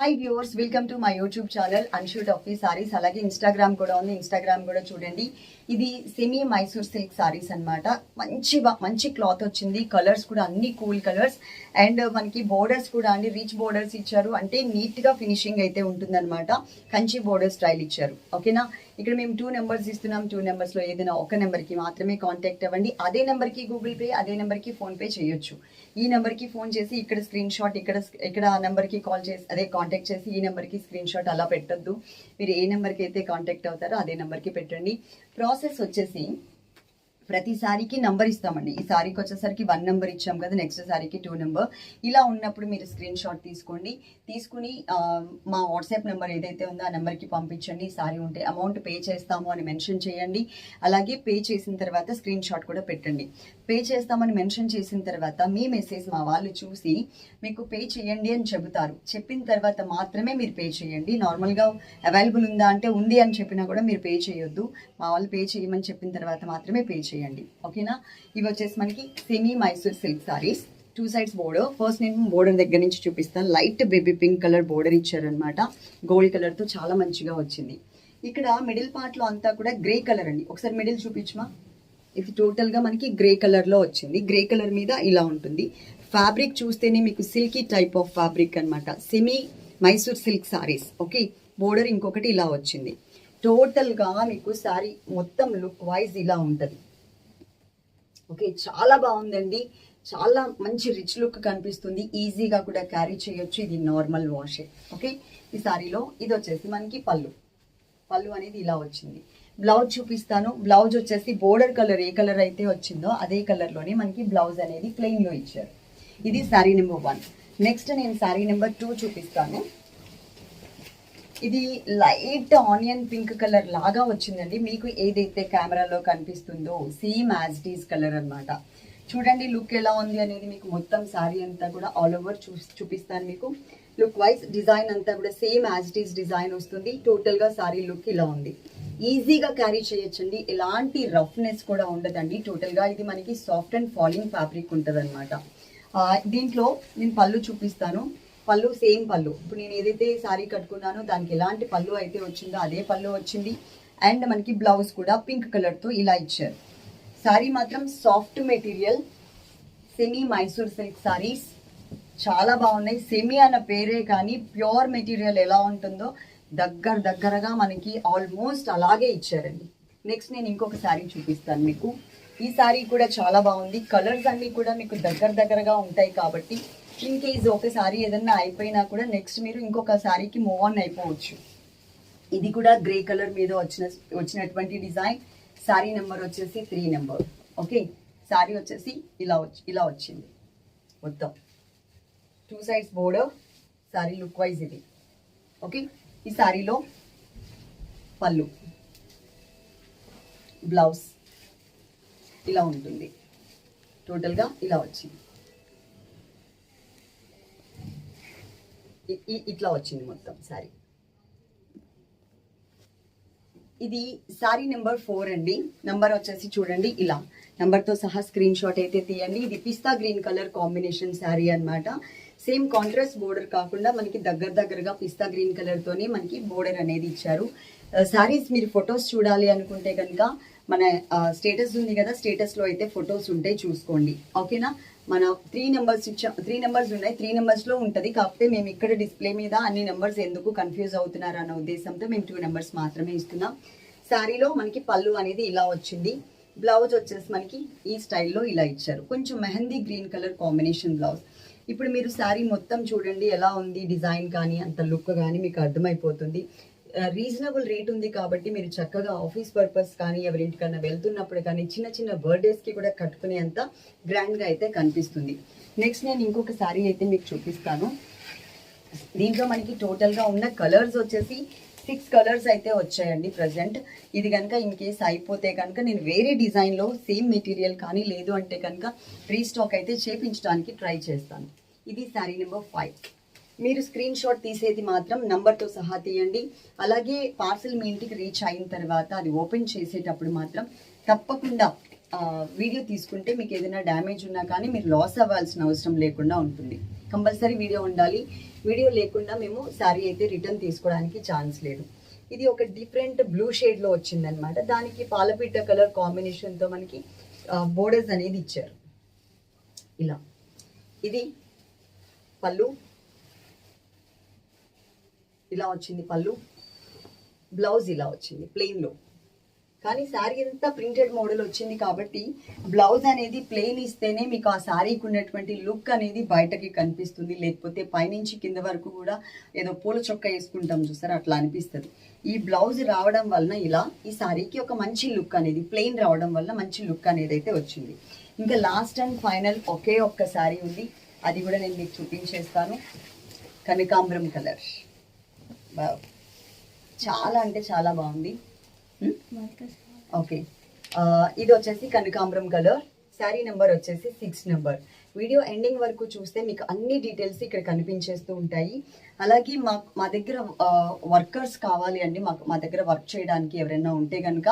Hi viewers welcome to my YouTube channel అన్షూట్ office saris అలాగే Instagram కూడా ఉంది. ఇన్స్టాగ్రామ్ కూడా చూడండి. ఇది సెమీ మైసూర్ సిల్క్ సారీస్ అన్నమాట. మంచి మంచి క్లాత్ వచ్చింది. కలర్స్ కూడా అన్ని కూల్ కలర్స్ అండ్ మనకి బోర్డర్స్ కూడా అండి. రిచ్ బోర్డర్స్ ఇచ్చారు. అంటే నీట్గా ఫినిషింగ్ అయితే ఉంటుందన్నమాట. కంచి బోర్డర్ స్టైల్ ఇచ్చారు. ఓకేనా ఇక్కడ మేము టూ నెంబర్స్ ఇస్తున్నాం. టూ నెంబర్స్లో ఏదైనా ఒక నెంబర్కి మాత్రమే కాంటాక్ట్ అవ్వండి. అదే నెంబర్కి గూగుల్ పే అదే నెంబర్కి ఫోన్పే ఫోన్ పే చేయొచ్చు. ఈ నెంబర్కి ఫోన్ చేసి ఇక్కడ స్క్రీన్ షాట్ ఇక్కడ ఇక్కడ ఆ నెంబర్కి కాల్ చేసి అదే కాంటాక్ట్ చేసి ఈ నెంబర్కి స్క్రీన్ షాట్ అలా పెట్టద్దు. మీరు ఏ నెంబర్కి అయితే కాంటాక్ట్ అవుతారో అదే నెంబర్కి పెట్టండి. ప్రాసెస్ వచ్చేసి ప్రతి సారీకి నంబర్ ఇస్తామండి. ఈ సారీకి వచ్చేసరికి వన్ నెంబర్ ఇచ్చాం కదా నెక్స్ట్ సారీకి టూ నెంబర్ ఇలా ఉన్నప్పుడు మీరు స్క్రీన్ షాట్ తీసుకోండి. తీసుకుని మా వాట్సాప్ నెంబర్ ఏదైతే ఉందో ఆ నెంబర్కి పంపించండి. సారీ ఉంటే అమౌంట్ పే చేస్తాము అని మెన్షన్ చేయండి. అలాగే పే చేసిన తర్వాత స్క్రీన్ షాట్ కూడా పెట్టండి. పే చేస్తామని మెన్షన్ చేసిన తర్వాత మీ మెసేజ్ మా వాళ్ళు చూసి మీకు పే చేయండి అని చెబుతారు. చెప్పిన తర్వాత మాత్రమే మీరు పే చేయండి. నార్మల్గా అవైలబుల్ ఉందా అంటే ఉంది అని చెప్పినా కూడా మీరు పే చేయొద్దు. మా వాళ్ళు పే చేయమని చెప్పిన తర్వాత మాత్రమే పే చేయండి. ఓకేనా? ఇవి వచ్చేసి మనకి semi Mysore silk saris two sides border first నేను బోర్డర్ దగ్గర నుంచి చూపిస్తాను. Light baby pink colour border ఇచ్చారనమాట గోల్డ్ కలర్తో చాలా మంచిగా వచ్చింది. ఇక్కడ మిడిల్ పార్ట్లో అంతా కూడా గ్రే కలర్ అండి. ఒకసారి మిడిల్ చూపించమా? ఇది టోటల్గా మనకి గ్రే కలర్లో వచ్చింది. గ్రే కలర్ మీద ఇలా ఉంటుంది. ఫ్యాబ్రిక్ చూస్తేనే మీకు సిల్కీ టైప్ ఆఫ్ ఫ్యాబ్రిక్ అన్నమాట. Semi Mysore silk saris okay border ఇంకొకటి ఇలా వచ్చింది. టోటల్గా మీకు సారీ మొత్తం లుక్ వైజ్ ఇలా ఉంటుంది. ఓకే చాలా బాగుందండి. చాలా మంచి రిచ్ లుక్ కనిపిస్తుంది. ఈజీగా కూడా క్యారీ చేయొచ్చు. ఇది నార్మల్ వాషే. ఓకే ఈ సారీలో ఇది వచ్చేసి మనకి పళ్ళు. పళ్ళు అనేది ఇలా వచ్చింది. బ్లౌజ్ చూపిస్తాను. బ్లౌజ్ వచ్చేసి బోర్డర్ కలర్ ఏ కలర్ అయితే వచ్చిందో అదే కలర్లోనే మనకి బ్లౌజ్ అనేది ప్లెయిన్లో ఇచ్చారు. ఇది శారీ నెంబర్ వన్. నెక్స్ట్ నేను శారీ నెంబర్ టూ చూపిస్తాను. ఇది లైట్ ఆనియన్ పింక్ కలర్ లాగా వచ్చిందండి. మీకు ఏదైతే కెమెరాలో కనిపిస్తుందో సేమ్ యాజ్ డీస్ కలర్ అనమాట చూడండి లుక్ ఎలా ఉంది అనేది మీకు మొత్తం శారీ అంతా కూడా ఆల్ ఓవర్ చూ చూపిస్తాను మీకు. లుక్ వైజ్ డిజైన్ అంతా కూడా సేమ్ యాజ్ డీస్ డిజైన్ వస్తుంది. టోటల్గా శారీ లుక్ ఇలా ఉంది. ఈజీగా క్యారీ చేయొచ్చండి. ఎలాంటి రఫ్నెస్ కూడా ఉండదండి. టోటల్గా ఇది మనకి సాఫ్ట్ అండ్ ఫాలింగ్ ఫ్యాబ్రిక్ ఉంటుంది దీంట్లో నేను పళ్ళు చూపిస్తాను. పళ్ళు సేమ్ పళ్ళు. ఇప్పుడు నేను ఏదైతే శారీ కట్టుకున్నానో దానికి ఎలాంటి పళ్ళు అయితే వచ్చిందో అదే పళ్ళు వచ్చింది. అండ్ మనకి బ్లౌజ్ కూడా పింక్ కలర్తో ఇలా ఇచ్చారు. శారీ మాత్రం soft material semi Mysore silk saris చాలా బాగున్నాయి. సెమీ అన్న పేరే కానీ ప్యూర్ మెటీరియల్ ఎలా ఉంటుందో దగ్గర దగ్గరగా మనకి ఆల్మోస్ట్ అలాగే ఇచ్చారండి. నెక్స్ట్ నేను ఇంకొక శారీ చూపిస్తాను మీకు. ఈ శారీ కూడా చాలా బాగుంది. కలర్స్ అన్నీ కూడా మీకు దగ్గర దగ్గరగా ఉంటాయి కాబట్టి ఇన్ కేస్ ఒక సారీ ఏదన్నా అయిపోయినా కూడా నెక్స్ట్ మీరు ఇంకొక శారీకి మూవ్ ఆన్ అయిపోవచ్చు. ఇది కూడా గ్రే కలర్ మీద వచ్చిన వచ్చినటువంటి డిజైన్ శారీ నెంబర్ వచ్చేసి త్రీ నెంబర్ ఓకే శారీ వచ్చేసి ఇలా వచ్చి ఇలా వచ్చింది. మొత్తం. Two sides border sari look wise ఇది. ఓకే ఈ శారీలో పళ్ళు. బ్లౌజ్ ఇలా ఉంటుంది. టోటల్గా ఇలా వచ్చింది. ఇట్లా వచ్చింది మొత్తం సారీ. ఇది సారీ నెంబర్ ఫోర్ అండి. నంబర్ వచ్చేసి చూడండి ఇలా. నంబర్తో సహా స్క్రీన్ షాట్ అయితే తీయండి. ఇది పిస్తా గ్రీన్ కలర్ కాంబినేషన్ శారీ అన్నమాట. సేమ్ కాంట్రాస్ట్ బోర్డర్ కాకుండా మనకి దగ్గర దగ్గరగా పిస్తా గ్రీన్ కలర్ తోనే మనకి బోర్డర్ అనేది ఇచ్చారు. సారీస్ మీరు ఫొటోస్ చూడాలి అనుకుంటే కనుక మన స్టేటస్ ఉంది కదా స్టేటస్లో అయితే ఫొటోస్ ఉంటాయి చూసుకోండి. ఓకేనా? మన త్రీ నెంబర్స్ ఇచ్చా త్రీ నెంబర్స్ ఉన్నాయి. త్రీ నెంబర్స్లో ఉంటుంది. కాకపోతే మేము ఇక్కడ డిస్ప్లే మీద అన్ని నెంబర్స్ ఎందుకు కన్ఫ్యూజ్ అవుతున్నారు అన్న ఉద్దేశంతో మేము టూ నెంబర్స్ మాత్రమే ఇస్తున్నాం. శారీలో మనకి పళ్ళు అనేది ఇలా వచ్చింది. బ్లౌజ్ వచ్చేసి మనకి ఈ స్టైల్లో ఇలా ఇచ్చారు. కొంచెం mehndi green colour combination blouse ఇప్పుడు మీరు శారీ మొత్తం చూడండి ఎలా ఉంది? డిజైన్ కానీ అంత లుక్ కానీ మీకు అర్థమైపోతుంది. రీజనబుల్ రేట్ ఉంది కాబట్టి మీరు చక్కగా ఆఫీస్ పర్పస్ కానీ ఎవరింటికన్నా వెళ్తున్నప్పుడు కానీ చిన్న చిన్న బర్త్డేస్కి కూడా కట్టుకునేంత గ్రాండ్గా అయితే కనిపిస్తుంది. నెక్స్ట్ నేను ఇంకొక శారీ అయితే మీకు చూపిస్తాను. దీంట్లో మనకి టోటల్గా ఉన్న కలర్స్ వచ్చేసి సిక్స్ కలర్స్ అయితే వచ్చాయండి ప్రజెంట్ ఇది కనుక ఇన్ కేస్ అయిపోతే కనుక నేను వేరే డిజైన్లో సేమ్ మెటీరియల్ కానీ లేదు అంటే కనుక రీస్టాక్ అయితే చేపించడానికి ట్రై చేస్తాను. ఇది శారీ నెంబర్ ఫైవ్ మీరు స్క్రీన్ షాట్ తీసేది మాత్రం నంబర్తో సహా తీయండి. అలాగే పార్సిల్ మీ ఇంటికి రీచ్ అయిన తర్వాత అది ఓపెన్ చేసేటప్పుడు మాత్రం తప్పకుండా వీడియో తీసుకుంటే మీకు ఏదైనా డ్యామేజ్ ఉన్నా కానీ మీరు లాస్ అవ్వాల్సిన అవసరం లేకుండా ఉంటుంది. కంపల్సరీ వీడియో ఉండాలి. వీడియో లేకుండా మేము శారీ అయితే రిటర్న్ తీసుకోవడానికి ఛాన్స్ లేదు. ఇది ఒక డిఫరెంట్ బ్లూ షేడ్లో వచ్చిందనమాట దానికి పాలపీట కలర్ కాంబినేషన్తో మనకి బోర్డర్స్ అనేది ఇచ్చారు. ఇలా. ఇది పళ్ళు ఇలా వచ్చింది పళ్ళు. బ్లౌజ్ ఇలా వచ్చింది ప్లెయిన్లో కానీ శారీ అంతా ప్రింటెడ్ మోడల్ వచ్చింది కాబట్టి బ్లౌజ్ అనేది ప్లెయిన్ ఇస్తేనే మీకు ఆ శారీకి ఉన్నటువంటి లుక్ అనేది బయటకి కనిపిస్తుంది. లేకపోతే పైనుంచి కింద వరకు కూడా ఏదో పూల చొక్క వేసుకుంటాం చూసారా? అట్లా అనిపిస్తుంది. ఈ బ్లౌజ్ రావడం వలన ఇలా ఈ శారీకి ఒక మంచి లుక్ అనేది ప్లెయిన్ రావడం వల్ల మంచి లుక్ అనేది అయితే వచ్చింది. ఇంకా లాస్ట్ అండ్ ఫైనల్ ఒకే ఒక్క శారీ ఉంది. అది కూడా నేను మీకు చూపించేస్తాను. కనకాంబరం కలర్ చాలా అంటే చాలా బాగుంది. ఓకే. ఇది వచ్చేసి కనకాంబరం కలర్. శారీ నెంబర్ వచ్చేసి సిక్స్ నెంబర్. వీడియో ఎండింగ్ వరకు చూస్తే మీకు అన్ని డీటెయిల్స్ ఇక్కడ కనిపించేస్తూ ఉంటాయి. అలాగే మా మా దగ్గర వర్కర్స్ కావాలి అండి మాకు మా దగ్గర వర్క్ చేయడానికి ఎవరైనా ఉంటే కనుక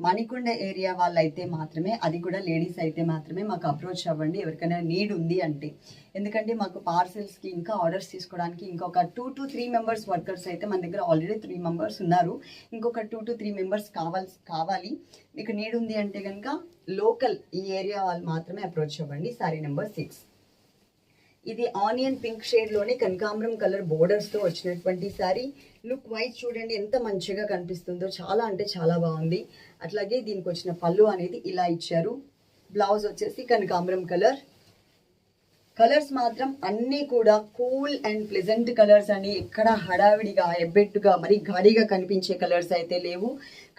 మణికొండ ఏరియా వాళ్ళైతే మాత్రమే అది కూడా లేడీస్ అయితే మాత్రమే మాకు అప్రోచ్ అవ్వండి. ఎవరికైనా నీడ్ ఉంది అంటే. ఎందుకంటే మాకు పార్సెల్స్కి ఇంకా ఆర్డర్స్ తీసుకోవడానికి ఇంకొక two to three members workers అయితే మన దగ్గర ఆల్రెడీ త్రీ మెంబర్స్ ఉన్నారు. ఇంకొక టూ టు త్రీ మెంబర్స్ కావాల్సి కావాలి. మీకు నీడ్ ఉంది అంటే కనుక లోకల్ ఈ ఏరియా వాళ్ళు మాత్రమే అప్రోచ్ అవ్వండి. సారీ నెంబర్ సిక్స్ ఇది ఆనియన్ పింక్ షేడ్లోనే కనకాంబరం కలర్ బోర్డర్స్తో వచ్చినటువంటి సారీ లుక్ వైజ్ చూడండి ఎంత మంచిగా కనిపిస్తుందో. చాలా అంటే చాలా బాగుంది. అట్లాగే దీనికి వచ్చిన పళ్ళు అనేది ఇలా ఇచ్చారు. బ్లౌజ్ వచ్చేసి కనకాంబరం కలర్. కలర్స్ మాత్రం అన్నీ కూడా కూల్ అండ్ ప్లెజెంట్ కలర్స్ అని ఎక్కడ హడావిడిగా ఎబ్బెట్టుగా మరి గాడిగా కనిపించే కలర్స్ అయితే లేవు.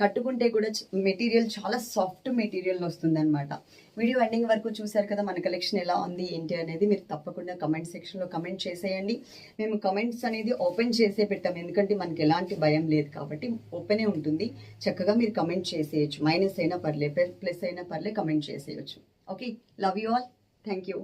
కట్టుకుంటే కూడా మెటీరియల్ చాలా సాఫ్ట్ మెటీరియల్ వస్తుందన్నమాట. వీడియో ఎండింగ్ వరకు చూసారు కదా మన కలెక్షన్ ఎలా ఉంది ఏంటి అనేది మీరు తప్పకుండా కమెంట్ సెక్షన్లో కమెంట్ చేసేయండి. మేము కమెంట్స్ అనేది ఓపెన్ చేసే పెట్టాం ఎందుకంటే మనకి ఎలాంటి భయం లేదు కాబట్టి ఓపెనే ఉంటుంది. చక్కగా మీరు కమెంట్ చేసేయచ్చు. మైనస్ అయినా పర్లే ప్లస్ అయినా పర్లే కమెంట్ చేసేయచ్చు. Okay love you all. Thank you.